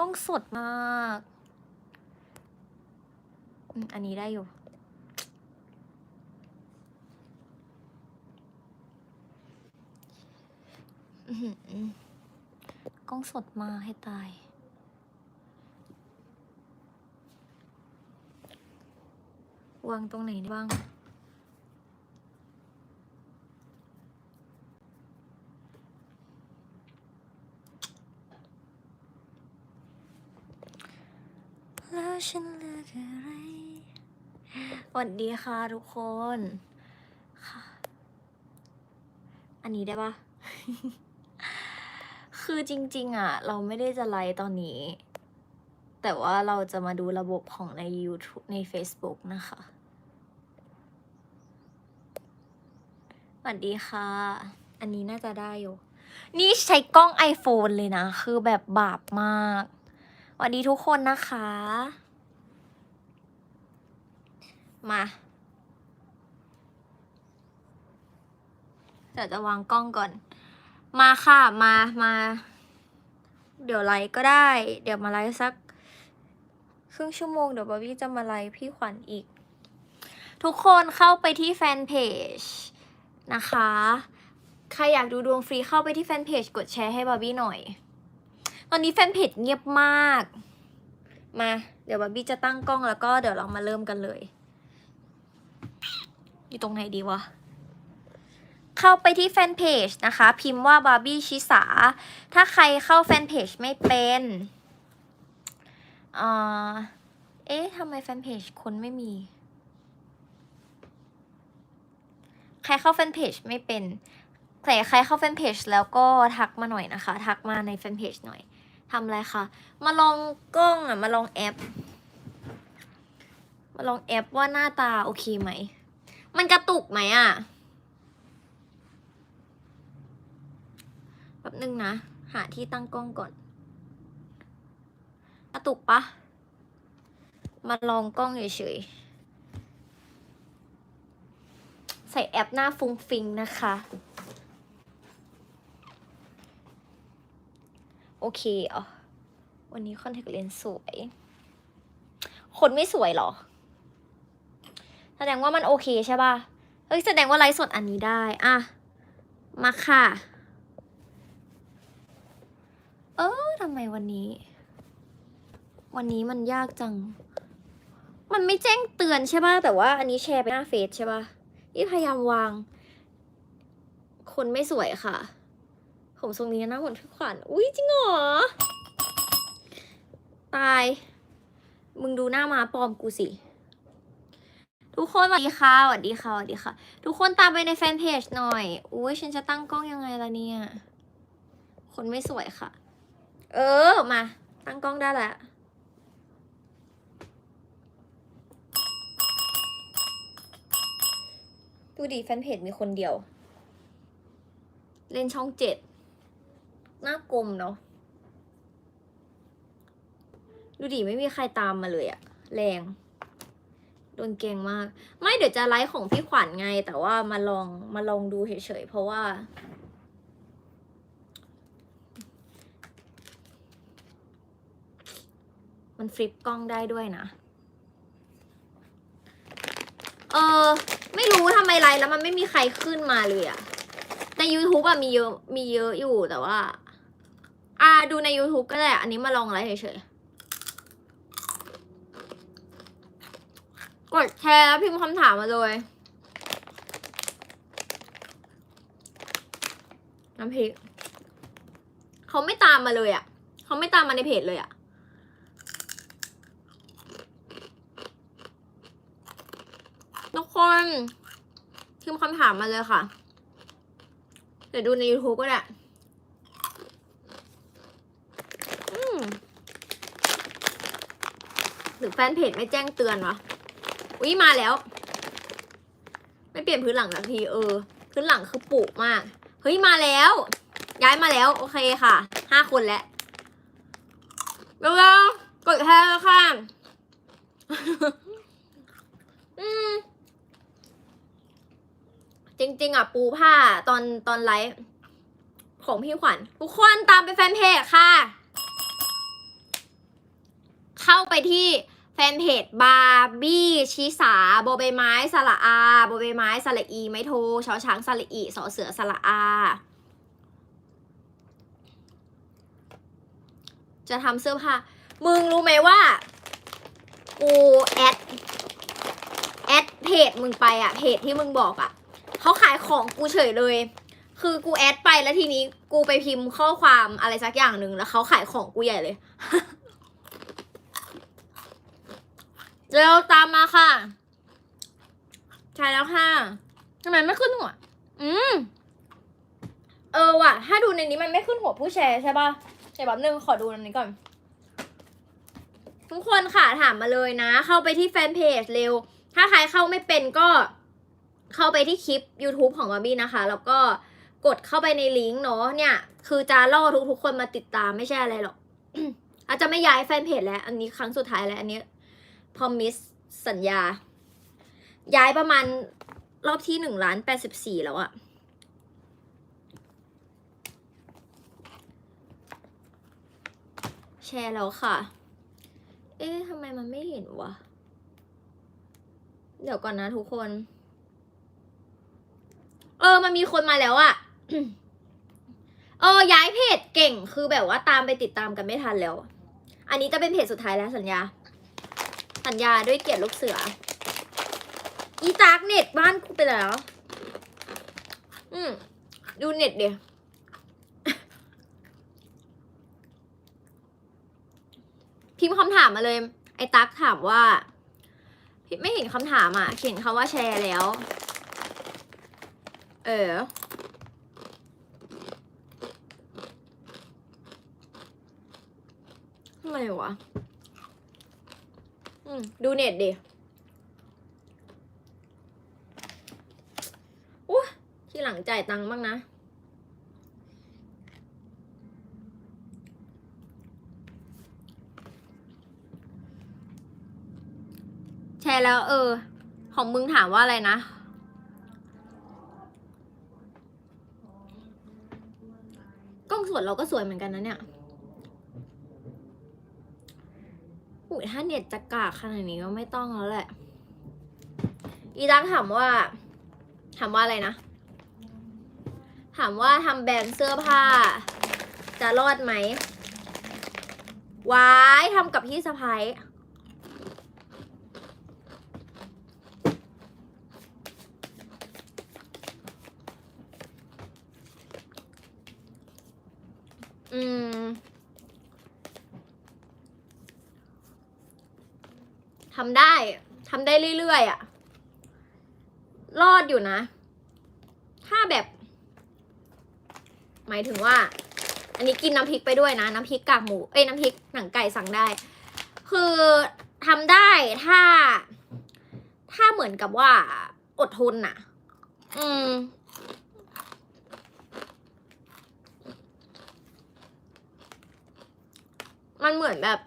กล้องสดมากอันนี้ได้อยู่ กล้องสดมาให้ตาย วางตรงไหนด้บ้าง ฉันเลือกอะไรสวัสดีค่ะทุกคนค่ะ อันนี้ได้ปะคือจริง ๆ อะ เราไม่ได้จะไลฟ์ตอนนี้ แต่ว่าเราจะมาดูระบบของใน YouTube ใน Facebook นะคะสวัสดีค่ะ อันนี้น่าจะได้อยู่ นี่ใช้กล้อง iPhone เลยนะ คือแบบบาปมากสวัสดีทุกคนนะคะ มาเดี๋ยวจะวางกล้องก่อน มาค่ะมามา เดี๋ยวไลฟ์ก็ได้ เดี๋ยวมาไลฟ์สัก ครึ่งชั่วโมงเดี๋ยวบอบบี้จะมาไลฟ์พี่ขวัญอีก ทุกคนเข้าไปที่แฟนเพจนะคะ ใครอยากดูดวงฟรีเข้าไปที่แฟนเพจกดแชร์ให้บาร์บี้หน่อย ตอนนี้แฟนเพจเงียบมาก มา เดี๋ยวบาร์บี้จะตั้งกล้องแล้วก็เดี๋ยวเรามาเริ่มกันเลย อยู่ตรงไหนดีวะ เข้าไปที่แฟนเพจนะคะ พิมพ์ว่าบาร์บี้ชิสา ถ้าใครเข้าแฟนเพจไม่เป็นอ่าเอ๊ะทำไมแฟนเพจคนไม่มี ใครเข้าแฟนเพจไม่เป็นใครใครเข้าแฟนเพจแล้วก็ทักมาหน่อยนะคะ ทักมาในแฟนเพจหน่อยทำอะไรคะมาลองกล้องอะ มาลองแอป มาลองแอปว่าหน้าตาโอเคไหม มันกระตุกไหมอะแป๊บนึงนะ หาที่ตั้งกล้องก่อน กระตุกปะมาลองกล้องเฉยๆ ใส่แอปหน้าฟุ้งฟิงนะคะ โอเคอะวันนี้คอนแทคเลนส์สวย คนไม่สวยหรอ แสดงว่ามันโอเคใช่ป่ะเฮ้ยแสดงว่าไลฟ์สดอันนี้ได้อะมาค่ะ เออทำไมวันนี้ วันนี้มันยากจัง มันไม่แจ้งเตือนใช่ป่ะแต่ว่าอันนี้แชร์ไปหน้าเฟซใช่ป่ะนี่พยายามวาง คนไม่สวยค่ะ ผมทรงนี้นะเหมือนพี่ขวัญอุ้ยจริงเหรอ ตาย มึงดูหน้ามาปลอมกูสิ ทุกคนสวัสดีค่ะสวัสดีค่ะสวัสดีค่ะ ทุกคนตามไปในแฟนเพจหน่อยอุ้ยฉันจะตั้งกล้องยังไงล่ะเนี่ย คนไม่สวยค่ะ เออมา ตั้งกล้องได้แล้วดูดิแฟนเพจมีคนเดียว เล่นช่องเจ็ดหน้ากลมเนาะดูดิไม่มีใครตามมาเลยอะแรง โดนเก่งมาก ไม่เดี๋ยวจะไลฟ์ของพี่ขวัญไง แต่ว่ามาลองมาลองดูเฉยๆเพราะว่า มันฟลิปกล้องได้ด้วยนะ เออไม่รู้ทำไมไลฟ์แล้วมันไม่มีใครขึ้นมาเลยอะใน YouTube อะมีเยอะมีเยอะอยู่แต่ว่า อ่าดูใน YouTube ก็ได้ อันนี้มาลองไลฟ์เฉยๆ กดแชร์แล้วพิมพ์คำถามมาเลย น้ำพริกเขาไม่ตามมาเลยอะ่ะเขาไม่ตามมาในเพจเลยอะ่ะทุกคนพิมพ์คำถามมาเลยค่ะ เดี๋ยวดูใน YouTube ก็ได้หรือแฟนเพจไม่แจ้งเตือนวะ อุ้ยมาแล้ว ไม่เปลี่ยนพื้นหลังสักทีเออ พื้นหลังคือปุมาก เฮ้ยมาแล้ว ย้ายมาแล้ว โอเคค่ะห้าคนแล้วเร็วๆกดแชร์ค่ะอืมจริง ๆ อะ ปูผ้าตอนตอนไลฟ์ของพี่ขวัญทุกคนตามไปแฟนเพจค่ะ เข้าไปที่ แฟนเพจบาร์บี้ชิสาโบใบไม้สระอาโบใบไม้สระอีไม่โทชอช้างสระอีสอเสือสระอา จะทำเสื้อผ้ามึงรู้ไหมว่า กูแอด แอดเพจมึงไปอะเพจที่มึงบอกอะเขาขายของกูเฉยเลย คือกูแอดไปแล้วทีนี้กูไปพิมพ์ข้อความอะไรสักอย่างหนึ่งแล้วเขาขายของกูใหญ่เลย เร็วตามมาค่ะ ใช่แล้วค่ะทำไมไม่ขึ้นหัว อืม เออว่ะ ถ้าดูในนี้มันไม่ขึ้นหัวผู้แชร์ใช่ปะเดี๋ยวแป๊บนึงขอดูอันนี้ก่อน ทุกคนค่ะถามมาเลยนะ เข้าไปที่แฟนเพจเร็ว ถ้าใครเข้าไม่เป็นก็เข้าไปที่คลิป YouTube ของบาร์บี้นะคะ แล้วก็กดเข้าไปในลิงก์เนาะเนี่ย คือจะล่อทุกๆคนมาติดตามไม่ใช่อะไรหรอกอาจจะไม่ย้ายแฟนเพจแล้ว อันนี้ครั้งสุดท้ายแล้วอันนี้ พอมิสสัญญา ย้ายประมาณรอบที่หนึ่งล้านแปดสิบสี่แล้วอะแชร์แล้วค่ะ เอ๊ะทำไมมันไม่เห็นวะ เดี๋ยวก่อนนะทุกคน เออ มันมีคนมาแล้วอะเออ ย้ายเพจเก่ง คือแบบว่าตามไปติดตามกันไม่ทันแล้ว อันนี้จะเป็นเพจสุดท้ายแล้วสัญญา สัญญาด้วยเกียรติลูกเสือ อีตากเน็ตบ้านกูไปแล้ว อืมดูเน็ตเดียวพิมพ์คำถามมาเลย ไอ้ตั๊กถามว่าพี่ไม่เห็นคำถามอะ เขียนคำว่าแชร์แล้ว เออทำไมวะ ดูเน็ตดิอู้ที่หลังจ่ายตังค์บ้างนะ แชร์แล้วเออ ของมึงถามว่าอะไรนะกล้องสวดเราก็สวยเหมือนกันนะเนี่ย อุ้ยถ้าเน็ตจะกากขนาดนี้ก็ไม่ต้องแล้วแหละ อีดักถามว่า ถามว่าอะไรนะ ถามว่าทำแบรนด์เสื้อผ้า จะรอดไหมวายทำกับพี่สะพ้ายอืม ทำได้ทำได้เรื่อยๆอะ่ะรอดอยู่นะ ถ้าแบบ หมายถึงว่า อันนี้กินน้ำพริกไปด้วยนะ น้ำพริกกากหมู เอ้ยน้ำพริกหนังไก่สั่งได้ คือทำได้ถ้า ถ้าเหมือนกับว่าอดทนน่ะ อืม มันเหมือนแบบ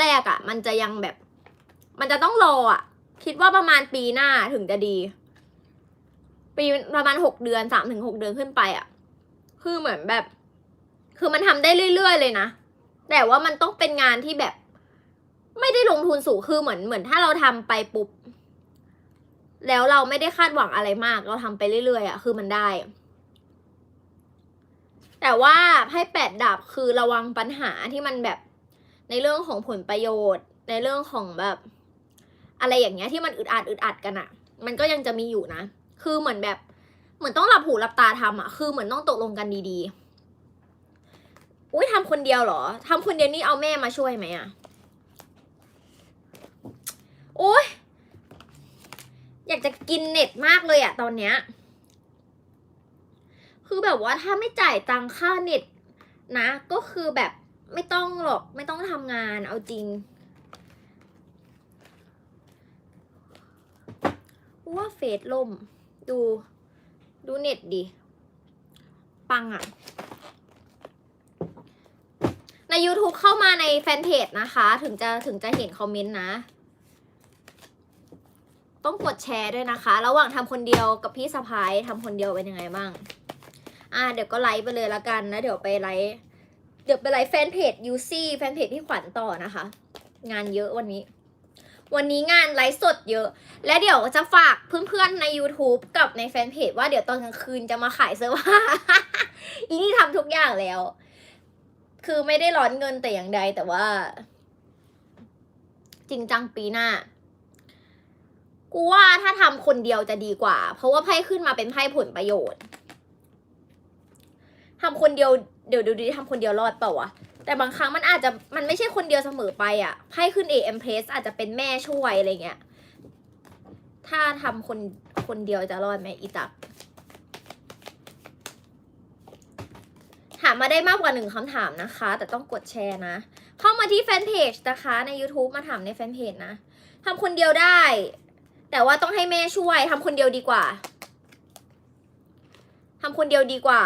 แรกๆอะ่ะ มันจะยังแบบ มันจะต้องรออะ่ะ คิดว่าประมาณปีหน้าถึงจะดี ปีประมาณหกเดือนสามถึงหกเดือนขึ้นไปอะ่ะ คือเหมือนแบบ คือมันทำได้เรื่อยๆเลยนะ แต่ว่ามันต้องเป็นงานที่แบบ ไม่ได้ลงทุนสูงคือเหมือนเหมือนถ้าเราทำไปปุ๊บแล้วเราไม่ได้คาดหวังอะไรมาก เราทำไปเรื่อยๆอะ่ะ คือมันได้ แต่ว่าไพ่แปดดาบคือระวังปัญหาที่มันแบบ ในเรื่องของผลประโยชน์ ในเรื่องของแบบ อะไรอย่างเงี้ยที่มันอึดอัดอึดอัดกันอะมันก็ยังจะมีอยู่นะ คือเหมือนแบบ เหมือนต้องหลับหูหลับตาทำอะคือเหมือนต้องตกลงกันดีๆ อุ้ยทำคนเดียวเหรอทำคนเดียวนี่เอาแม่มาช่วยไหมอะโอ้ยอยากจะกินเน็ตมากเลยอะตอนเนี้ย คือแบบว่าถ้าไม่จ่ายตังค่าเน็ตนะ ก็คือแบบ ไม่ต้องหรอกไม่ต้องทำงานเอาจริงว่าเฟซล่ม ดูดูเน็ตดิ ปังอะใน YouTube เข้ามาในแฟนเพจนะคะ ถึงจะถึงจะเห็นคอมเมนต์นะ ต้องกดแชร์ด้วยนะคะ ระหว่างทำคนเดียวกับพี่สะพ้ายทำคนเดียวเป็นยังไงบ้าง อ่าเดี๋ยวก็ไลฟ์ไปเลยละกันนะเดี๋ยวไปไลฟ์ เดี๋ยวไปไลฟ์แฟนเพจยูซี่แฟนเพจพี่ขวัญต่อนะคะ งานเยอะวันนี้ วันนี้งานไลฟ์สดเยอะ และเดี๋ยวจะฝากเพื่อนๆใน YouTube กับในแฟนเพจว่าเดี๋ยวตอนกลางคืนจะมาขายเสื้อผ้าอีนี่ทำทุกอย่างแล้ว คือไม่ได้ร้อนเงินแต่อย่างใดแต่ว่า จริงจังปีหน้ากูว่าถ้าทำคนเดียวจะดีกว่า เพราะว่าไพ่ขึ้นมาเป็นไพ่ผลประโยชน์ทำคนเดียว เดี๋ยวดูดิทำคนเดียวรอดเปล่าวะแต่บางครั้งมันอาจจะมันไม่ใช่คนเดียวเสมอไปอะ่ะไพ่ขึ้น AM Press อาจจะเป็นแม่ช่วยอะไรเงี้ยถ้าทำคนคนเดียวจะรอดไหมอีตักถามมาได้มากกว่าหนึ่งคำถามนะคะ แต่ต้องกดแชร์นะ เข้ามาที่แฟนเพจนะคะใน YouTube มาถามในแฟนเพจนะทำคนเดียวได้ แต่ว่าต้องให้แม่ช่วยทำคนเดียวดีกว่าทำคนเดียวดีกว่า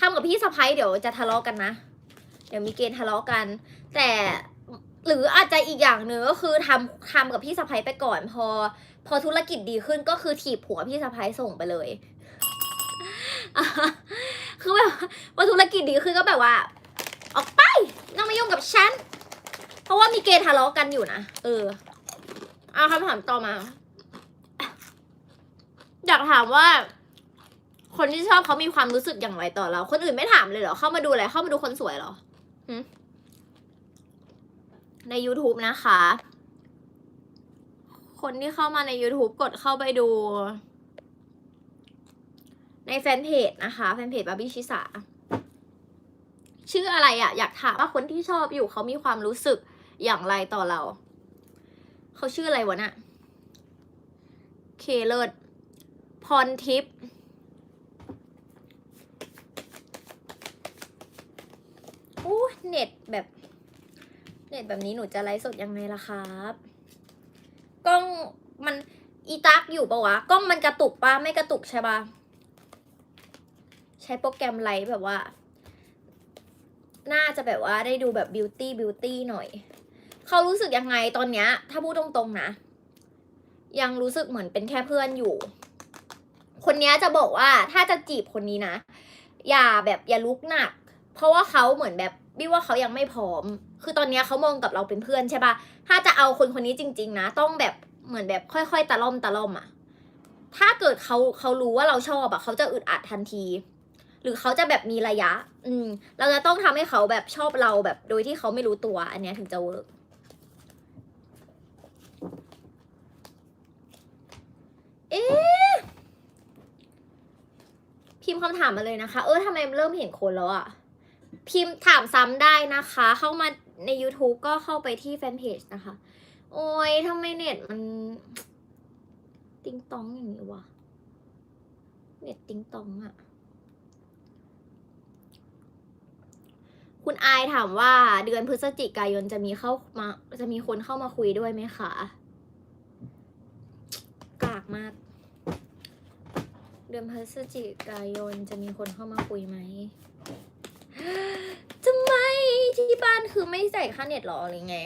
ทำกับพี่สะพ้ยเดี๋ยวจะทะเลาะกันนะ เดี๋ยวมีเกณฑ์ทะเลาะกัน แต่หรืออาจจะอีกอย่างหนึ่งก็คือทำทำกับพี่สะพ้ยไปก่อน พอ พอธุรกิจดีขึ้นก็คือถีบหัวพี่สะพ้ยส่งไปเลยคือแบบว่าธุรกิจดีขึ้นก็แบบว่า ออกไปต้องมายุ่งกับฉันเพราะว่ามีเกณฑ์ทะเลาะกันอยู่นะเออเอาคำถามต่อมา อยากถามว่า คนที่ชอบเขามีความรู้สึกอย่างไรต่อเรา คนอื่นไม่ถามเลยเหรอ เข้ามาดูอะไร เข้ามาดูคนสวยเหรอใน YouTube นะคะ คนที่เข้ามาใน YouTube กดเข้าไปดู ในแฟนเพจนะคะ แฟนเพจบาร์บี้ชิสาชื่ออะไรอะอยากถามว่าคนที่ชอบอยู่เขามีความรู้สึกอย่างไรต่อเรา เขาชื่ออะไรวะน่ะเคเลิศพรทิพย์ อู้เน็ตแบบ เน็ตแบบนี้หนูจะไลฟ์สดยังไงล่ะครับ กล้องมันอีตักอยู่ปะวะ กล้องมันกระตุกปะไม่กระตุกใช่ปะใช้โปรแกรมไลฟ์แบบว่า น่าจะแบบว่าได้ดูแบบบิวตี้บิวตี้หน่อย เขารู้สึกยังไงตอนเนี้ย ถ้าพูดตรงๆนะ ยังรู้สึกเหมือนเป็นแค่เพื่อนอยู่ คนนี้จะบอกว่าถ้าจะจีบคนนี้นะ อย่าแบบอย่าลุกหนัก เพราะว่าเขาเหมือนแบบบี้ว่าเขายังไม่พร้อม คือตอนนี้เขามองกับเราเป็นเพื่อนใช่ปะถ้าจะเอาคนคนนี้จริง ๆ นะ ต้องแบบเหมือนแบบค่อยๆตะล่อมตะล่อมอะถ้าเกิดเขาเขารู้ว่าเราชอบอะเขาจะอึดอัดทันที หรือเขาจะแบบมีระยะ อืม เราจะต้องทำให้เขาแบบชอบเราแบบโดยที่เขาไม่รู้ตัว อันเนี้ยถึงจะเวิร์กเอ๊ะพิมพ์คำถามมาเลยนะคะ เออทำไมเริ่มเห็นคนแล้วอะ พิมพ์ถามซ้ำได้นะคะ เข้ามาใน YouTube ก็เข้าไปที่แฟนเพจนะคะ โอ้ยทำไมเน็ตมัน ติงตองอย่างนี้วะ เน็ตติงตองอะคุณอายถามว่าเดือนพฤศจิกายนจะมีเข้ามา จะมีคนเข้ามาคุยด้วยไหมคะ กากมาก เดือนพฤศจิกายนจะมีคนเข้ามาคุยไหม ทำไมที่บ้านคือไม่จ่ายค่าเน็ตหรอหรือไง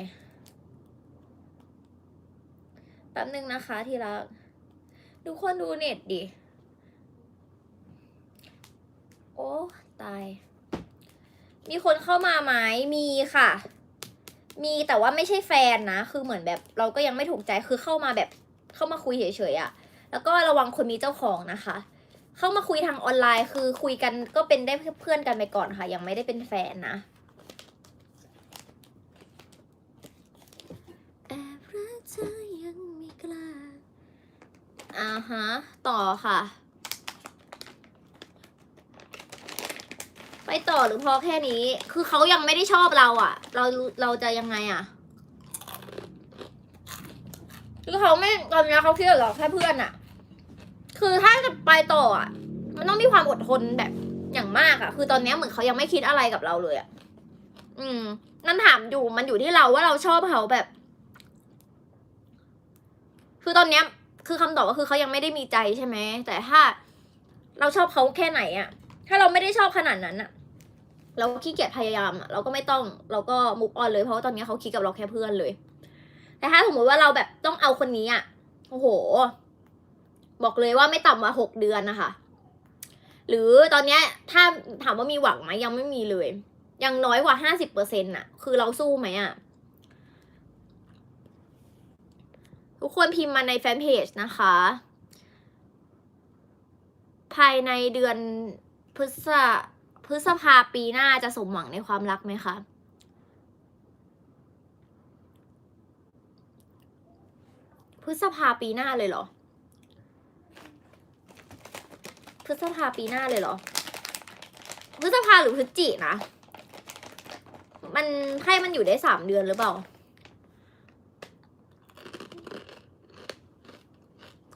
แป๊บนึงนะคะที่รักทุกคนดูเน็ตดิ โอ้ตาย มีคนเข้ามาไหมมีค่ะ มีแต่ว่าไม่ใช่แฟนนะ คือเหมือนแบบเราก็ยังไม่ถูกใจ คือเข้ามาแบบเข้ามาคุยเฉยๆอะแล้วก็ระวังคนมีเจ้าของนะคะ เข้ามาคุยทางออนไลน์คือคุยกันก็เป็นได้เพื่อนกันไปก่อนค่ะ ยังไม่ได้เป็นแฟนนะแอบรักเธอยังไม่กล้าอ่าฮะ ต่อค่ะ ไปต่อหรือพอแค่นี้ คือเขายังไม่ได้ชอบเราอะ่ะ เราเราจะยังไงอะ่ะคือเขาไม่ตอนนี้เขาคิดกับเราแค่เพื่อนอะ่ะ คือถ้าจะไปต่ออะ มันต้องมีความอดทนแบบอย่างมากอะ คือตอนนี้เหมือนเขายังไม่คิดอะไรกับเราเลยอะ อืม นั่นถามอยู่มันอยู่ที่เราว่าเราชอบเขาแบบ คือตอนเนี้ย คือคำตอบก็คือเขายังไม่ได้มีใจใช่ไหม แต่ถ้าเราชอบเขาแค่ไหนอะ ถ้าเราไม่ได้ชอบขนาดนั้นอะ เราขี้เกียจพยายามอะ เราก็ไม่ต้อง เราก็มุกออนเลยเพราะว่าตอนนี้เขาคิดกับเราแค่เพื่อนเลย แต่ถ้าสมมติว่าเราแบบต้องเอาคนนี้อะ โอ้โห บอกเลยว่าไม่ต่ำกว่าหกเดือนนะคะ หรือตอนนี้ถ้าถามว่ามีหวังไหมยังไม่มีเลย ยังน้อยกว่าห้าสิบเปอร์เซ็นต์่ะคือเราสู้ไหมอะทุกคนพิมพ์มาในแฟนเพจนะคะ ภายในเดือนพฤษพฤษภาปีหน้าจะสมหวังในความรักไหมคะพฤษภาปีหน้าเลยเหรอ พ ฤษภาปีหน้าเลยเหรอพฤษภาหรือพฤศจินะ มันไพ่มันอยู่ได้สามเดือนหรือเปล่า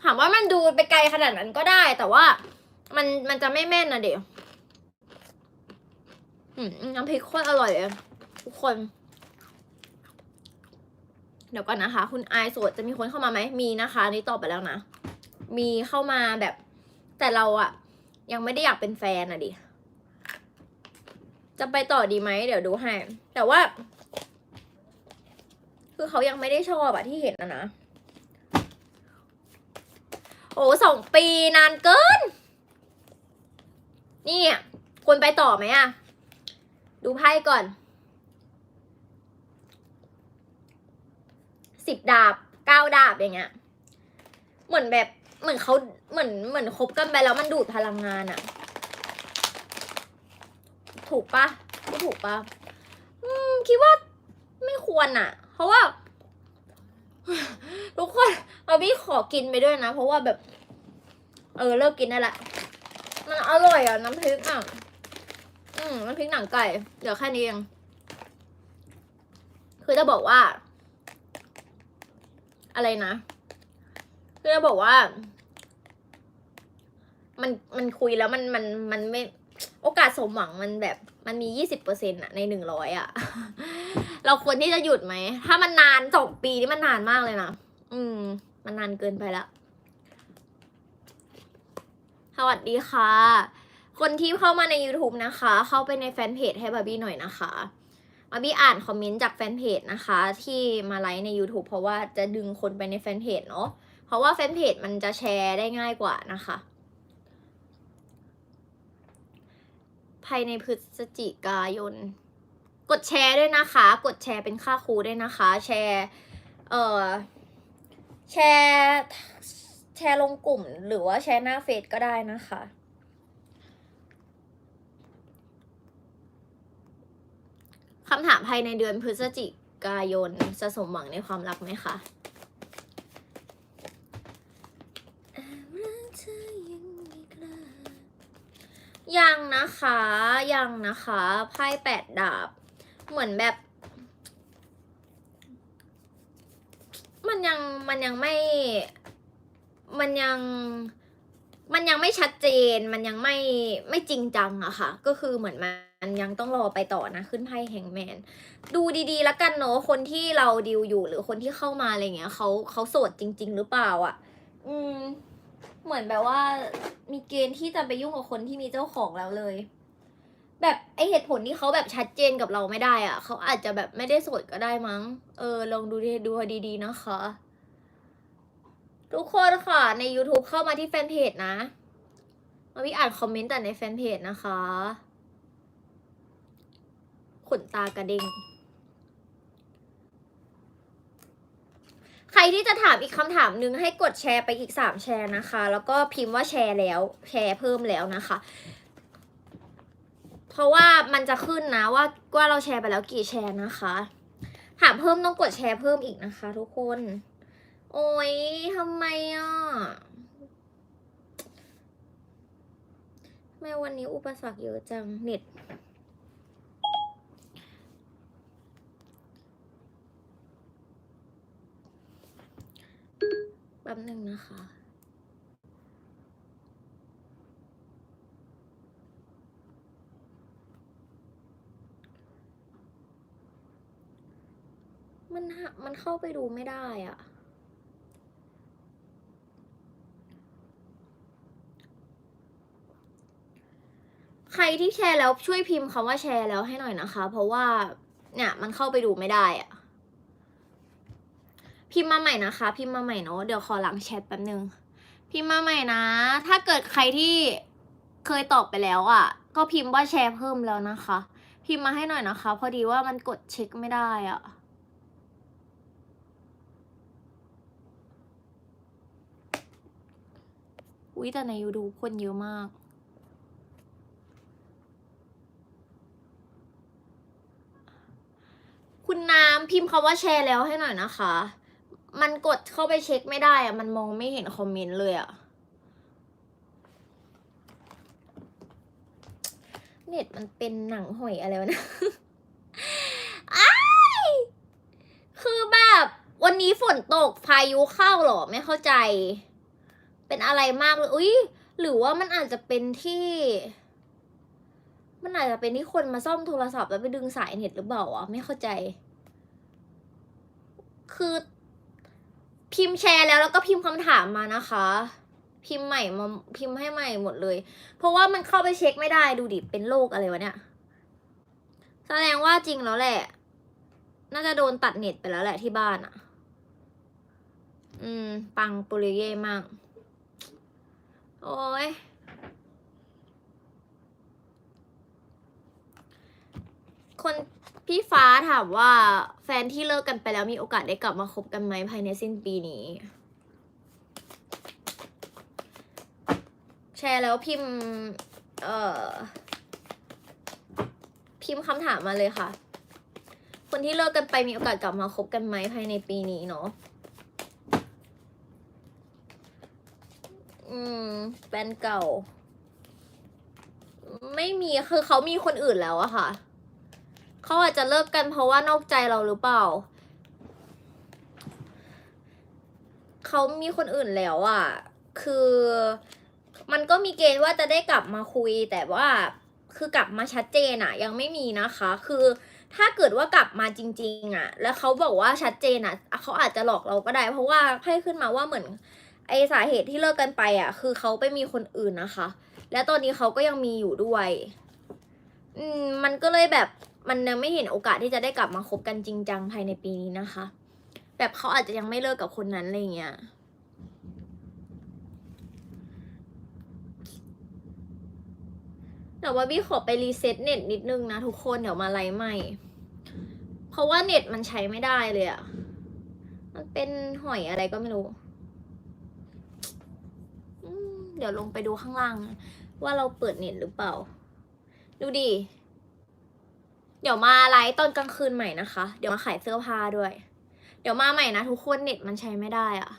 ถามว่ามันดูไปไกลขนาดนั้นก็ได้ แต่ว่า มันมันจะไม่แม่นนะเดี๋ยวน้ำพริกโคตรอร่อยเลยทุกคน เดี๋ยวก่อนนะคะ คุณไอโสดจะมีคนเข้ามาไหมมีนะคะนี่ตอบไปแล้วนะ มีเข้ามาแบบ แต่เราอะ ยังไม่ได้อยากเป็นแฟนอะดิ จะไปต่อดีไหมเดี๋ยวดูให้ แต่ว่า คือเขายังไม่ได้ชอบอะที่เห็นนะนะ โอ้สองปีนานเกิน นี่ควรไปต่อไหมอะดูไพ่ก่อน สิบดาบเก้าดาบอย่างเงี้ย เหมือนแบบ เหมือนเขาเหมือนเหมือนคบกันไปแล้วมันดูดพลังงานอะถูกปะไม่ถูกปะอืมคิดว่าไม่ควรอะเพราะว่าทุกคนเอาพี่ขอกินไปด้วยนะ เพราะว่าแบบ เออเลิกกินได้ละมันอร่อยอะน้ำพริกอะอืมน้ำพริกหนังไก่ เดี๋ยวแค่นี้เองคือจะบอกว่า อะไรนะ คือจะบอกว่า มันมันคุยแล้วมันมันมันไม่ โอกาสสมหวังมันแบบมันมียี่สิบเปอร์เซ็นต์อะในหนึ่งร้อยอะเราควรที่จะหยุดไหม ถ้ามันนานสองปีนี่มันนานมากเลยนะอืม มันนานเกินไปละสวัสดีค่ะ คนที่เข้ามาใน YouTube นะคะ เข้าไปในแฟนเพจให้บาร์บี้หน่อยนะคะบาร์บี้อ่านคอมเมนต์จากแฟนเพจนะคะ ที่มาไลฟ์ใน YouTube เพราะว่าจะดึงคนไปในแฟนเพจเนาะ เพราะว่าแฟนเพจมันจะแชร์ได้ง่ายกว่านะคะ ภายในพฤศจิกายน กดแชร์ด้วยนะคะ กดแชร์เป็นค่าครูด้วยนะคะ แชร์ เอ่อ แชร์แชร์ลงกลุ่มหรือว่าแชร์หน้าเฟซก็ได้นะคะ คำถามภายในเดือนพฤศจิกายนจะสมหวังในความรักไหมคะ ยังนะคะยังนะคะไพ่แปดดาบ เหมือนแบบ มันยังมันยังไม่ มันยังมันยังไม่ชัดเจน มันยังไม่ไม่จริงจังอะค่ะ ก็คือเหมือนมันยังต้องรอไปต่อนะ ขึ้นไพ่แฮงแมน ดูดีๆ แล้วกันเนาะ คนที่เราดิวอยู่หรือคนที่เข้ามาอะไรเงี้ยเขาเขาโสดจริง ๆ หรือเปล่าอะอืม เหมือนแบบว่ามีเกณฑ์ที่จะไปยุ่งกับคนที่มีเจ้าของแล้วเลย แบบไอเหตุผลที่เขาแบบชัดเจนกับเราไม่ได้อะเขาอาจจะแบบไม่ได้โสดก็ได้มั้ง เออ ลองดูดูดีๆนะคะ ทุกคนค่ะ ใน YouTube เข้ามาที่แฟนเพจนะมาพี่อ่านคอมเมนต์แต่ในแฟนเพจนะคะ ขนตากระเด้ง ครที่จะถามอีกคำถามหนึ่งให้กดแชร์ไปอีกสามแชร์นะคะ แล้วก็พิมพ์ว่าแชร์แล้วแชร์เพิ่มแล้วนะคะ เพราะว่ามันจะขึ้นนะว่าว่าเราแชร์ไปแล้วกี่แชร์นะคะ ถามเพิ่มต้องกดแชร์เพิ่มอีกนะคะ ทุกคน โอ้ยทำไมอะทำไมวันนี้อุปสรรคเยอะจังเน็ต แป๊บหนึ่งนะคะมันมันเข้าไปดูไม่ได้อะใครที่แชร์แล้วช่วยพิมพ์คำว่าแชร์แล้วให้หน่อยนะคะ เพราะว่าเนี่ยมันเข้าไปดูไม่ได้อะ พิมพ์มาใหม่นะคะ พิมพ์มาใหม่เนาะเดี๋ยวขอหลังแชทแป๊บนึง พิมพ์มาใหม่นะ ถ้าเกิดใครที่เคยตอบไปแล้วอะ่ะ ก็พิมพ์ว่าแชร์เพิ่มแล้วนะคะ พิมพ์มาให้หน่อยนะคะ พอดีว่ามันกดเช็คไม่ได้อะ่ะอุ้ยแต่ใน YouTube คนเยอะมาก คุณน้ำพิมพ์คาว่าแชร์แล้วให้หน่อยนะคะ มันกดเข้าไปเช็คไม่ได้อะมันมองไม่เห็นคอมเมนต์เลยอะเน็ตมันเป็นหนังหอยอะไรวะนะอ้คือแบบวันนี้ฝนตกพายุเข้าหรอ ไม่เข้าใจ เป็นอะไรมากเลยอุ้ยหรือว่ามันอาจจะเป็นที่ มันอาจจะเป็นที่คนมาซ่อมโทรศัพท์แล้วไปดึงสายเน็ตหรือเปล่าวะไม่เข้าใจ คือ พิมพ์แชร์แล้วแล้วก็พิมพ์คำถามมานะคะ พิมพ์ใหม่มาพิมพ์ให้ใหม่หมดเลย เพราะว่ามันเข้าไปเช็คไม่ได้ดูดิเป็นโรคอะไรวะเนี่ย แสดงว่าจริงแล้วแหละ น่าจะโดนตัดเน็ตไปแล้วแหละที่บ้านอะ่ะ อืม ปังปุริเย่มาก โอ้ยคน พี่ฟ้าถามว่าแฟนที่เลิกกันไปแล้วมีโอกาสได้กลับมาคบกันไหมภายในสิ้นปีนี้ แชร์แล้วพิมพ์ เอ่อ พิมพ์คำถามมาเลยค่ะ คนที่เลิกกันไปมีโอกาสกลับมาคบกันไหมภายในปีนี้เนาะอืมแฟนเก่า ไม่มีคือเขามีคนอื่นแล้วอะค่ะ เขาอาจจะเลิกกันเพราะว่านอกใจเราหรือเปล่า เขามีคนอื่นแล้วอะคือ มันก็มีเกณฑ์ว่าจะได้กลับมาคุย แต่ว่าคือกลับมาชัดเจนอะยังไม่มีนะคะ คือถ้าเกิดว่ากลับมาจริง ๆอะแล้วเขาบอกว่าชัดเจนอะเขาอาจจะหลอกเราก็ได้ เพราะว่าให้ขึ้นมาว่าเหมือนไอสาเหตุที่เลิกกันไปอะ คือเขาไปมีคนอื่นนะคะ และตอนนี้เขาก็ยังมีอยู่ด้วย อืมมันก็เลยแบบ มันยังไม่เห็นโอกาสที่จะได้กลับมาคบกันจริงจังภายในปีนี้นะคะ แบบเขาอาจจะยังไม่เลิกกับคนนั้นอะไรเงี้ยแต่ว่าพี่ขอไปรีเซ็ตเน็ตนิดนึงนะทุกคนเดี๋ยวมาไลฟ์ใหม่ เพราะว่าเน็ตมันใช้ไม่ได้เลยอะมันเป็นหอยอะไรก็ไม่รู้ เดี๋ยวลงไปดูข้างล่าง ว่าเราเปิดเน็ตหรือเปล่า ดูดิ ดี๋ยวมาไลฟ์ตอนกลางคืนใหม่นะคะ เดี๋ยวมาขายเสื้อผ้าด้วย เดี๋ยวมาใหม่นะทุกคนเน็ตมันใช้ไม่ได้อะ